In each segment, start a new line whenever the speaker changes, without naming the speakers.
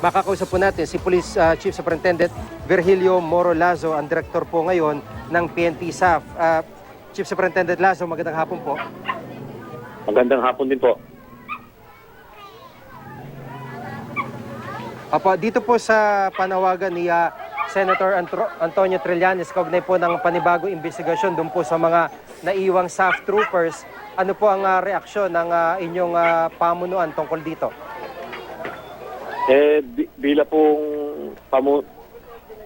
makakausap po natin si Police ah, Chief Superintendent Virgilio Moro Lazo, ang director po ngayon ng PNP SAF. Ah, Chief Superintendent Lazo, magandang hapon po.
Magandang hapon din po.
Apo, dito po sa panawagan ni ah, Senator Antro- Antonio Trillanes, kaugnay po ng panibagong investigasyon doon po sa mga naiwang SAF troopers. Ano po ang ah, reaksyon ng ah, inyong ah, pamunuan tungkol dito?
Eh bi- bila pong pamu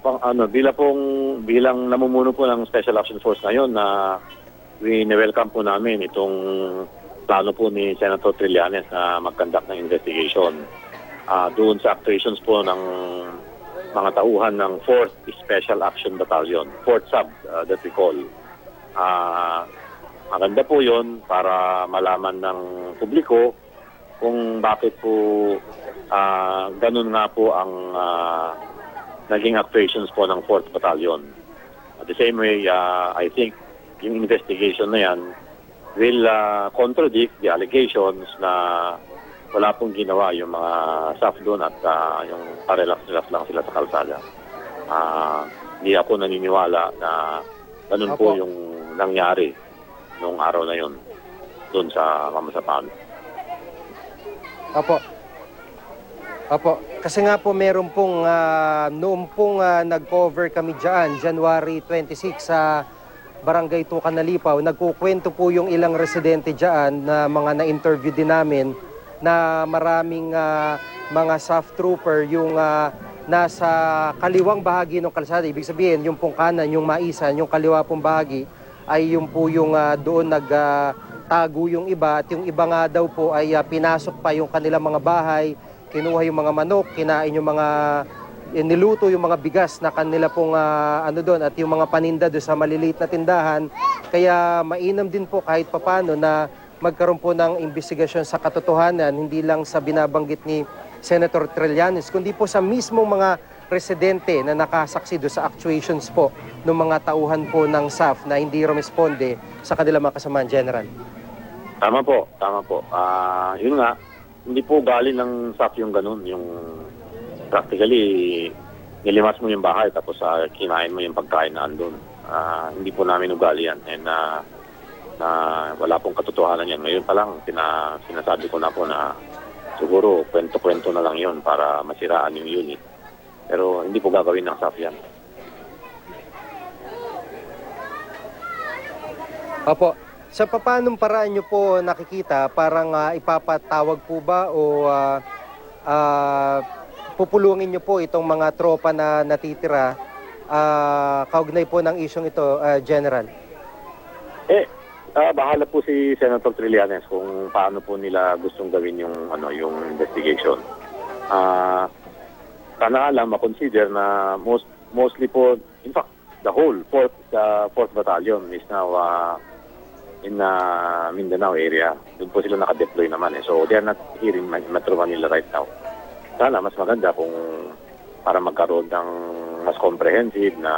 pang, ano, bila pong bilang namumuno po ng Special Action Force ngayon na we-welcome po namin itong plano po ni Senator Trillanes na mag-conduct ng investigation ah doon sa actuations po ng mga tauhan ng 4th Special Action Battalion, 4th Sub ah, that we call. Ah maganda po yon para malaman ng publiko kung bakit po ah ganun nga po ang ah, naging actuations po ng 4th Battalion. At the same way, ah, I think yung investigation na yan will ah, contradict the allegations na wala pong ginawa yung mga staff doon at ah, yung parelax-relax lang sila sa kalsada. Ah, hindi ako naniniwala na ganun po
Opo.
yung nangyari nung araw na yun doon sa Mamasapan.
Opo. Opo. Kasi nga po meron pong ah, noong pong ah, nag-cover kami dyan, January 26 sa Barangay Tucan Nalipaw, nagkukwento po yung ilang residente dyan na mga na-interview din namin na maraming ah, mga soft trooper yung ah, nasa kaliwang bahagi ng kalsada. Ibig sabihin, yung pong kanan, yung maisan, yung kaliwa pong bahagi ay yung po yung ah, doon nag tago yung iba at yung iba nga daw po ay ah, pinasok pa yung kanilang mga bahay, kinuha yung mga manok, kinain yung mga eh, niluto yung mga bigas na kanila pong ah, ano doon at yung mga paninda doon sa maliliit na tindahan. Kaya mainam din po kahit papano na magkaroon po ng investigasyon sa katotohanan, hindi lang sa binabanggit ni Senator Trillanes, kundi po sa mismong mga residente na nakasaksi do sa actuations po ng mga tauhan po ng SAF na hindi rumesponde sa kanilang mga kasamaan general.
Tama po, tama po. Ah, yun nga, hindi po galing ng SAF yung ganun, yung practically nilimas mo yung bahay tapos ah, kinain mo yung pagkain na andun. Ah, hindi po namin ugali yan. And ah, na wala pong katotohanan yan. Ngayon pa lang, sina, sinasabi ko na po na siguro kwento-kwento na lang yun para masiraan yung unit. Pero hindi po gagawin ng SAF yan.
Opo, sa papanong paraan nyo po nakikita, parang ah, ipapatawag po ba o ah, ah, pupulungin nyo po itong mga tropa na natitira ah, kaugnay po ng isyong ito, ah, General?
Eh, ah, bahala po si Senator Trillanes kung paano po nila gustong gawin yung ano yung investigation. Ah, sana lang ma-consider na most mostly po in fact the whole fourth the fourth battalion is now ah, in ah, Mindanao area. Doon po sila naka-deploy naman eh. So they are not here in Metro Manila right now. Sana mas maganda kung para magkaroon ng mas comprehensive na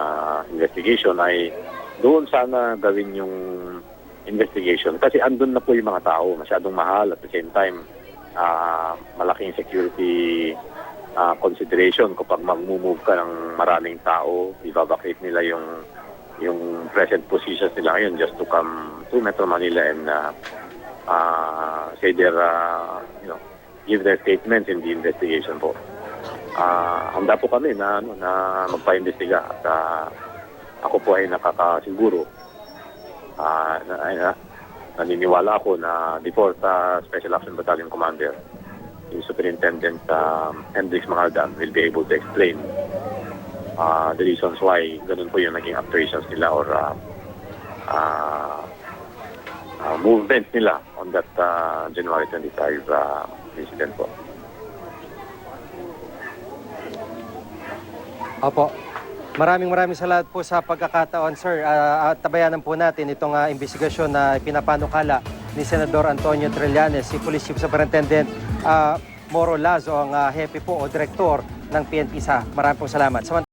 investigation ay doon sana gawin yung investigation kasi andun na po yung mga tao masyadong mahal at the same time ah, malaking security ah, consideration kapag mag-move ka ng maraming tao i-vacate nila yung yung present positions nila ngayon just to come to Metro Manila and ah, ah, say their ah, you know give their statements in the investigation po. Ah, handa po kami na ano na magpa-imbestiga at ah, ako po ay nakakasiguro ah na, na, naniniwala ako na 4th ah, Special Action Battalion Commander yung Superintendent um, Hendrix Mangaldan will be able to explain ah, the reasons why ganun po yung naging actuations nila or ah, ah, ah, movement nila on that ah, January 25 ah, incident po.
Opo. Maraming maraming salamat po sa pagkakataon, sir. Ah, at tabayanan po natin itong ah, investigasyon na pinapanukala ni Senador Antonio Trillanes, si Police Chief Superintendent ah, Moro Lazo, ang ah, hepe po o direktor ng PNP sa. Maraming po salamat. Samant-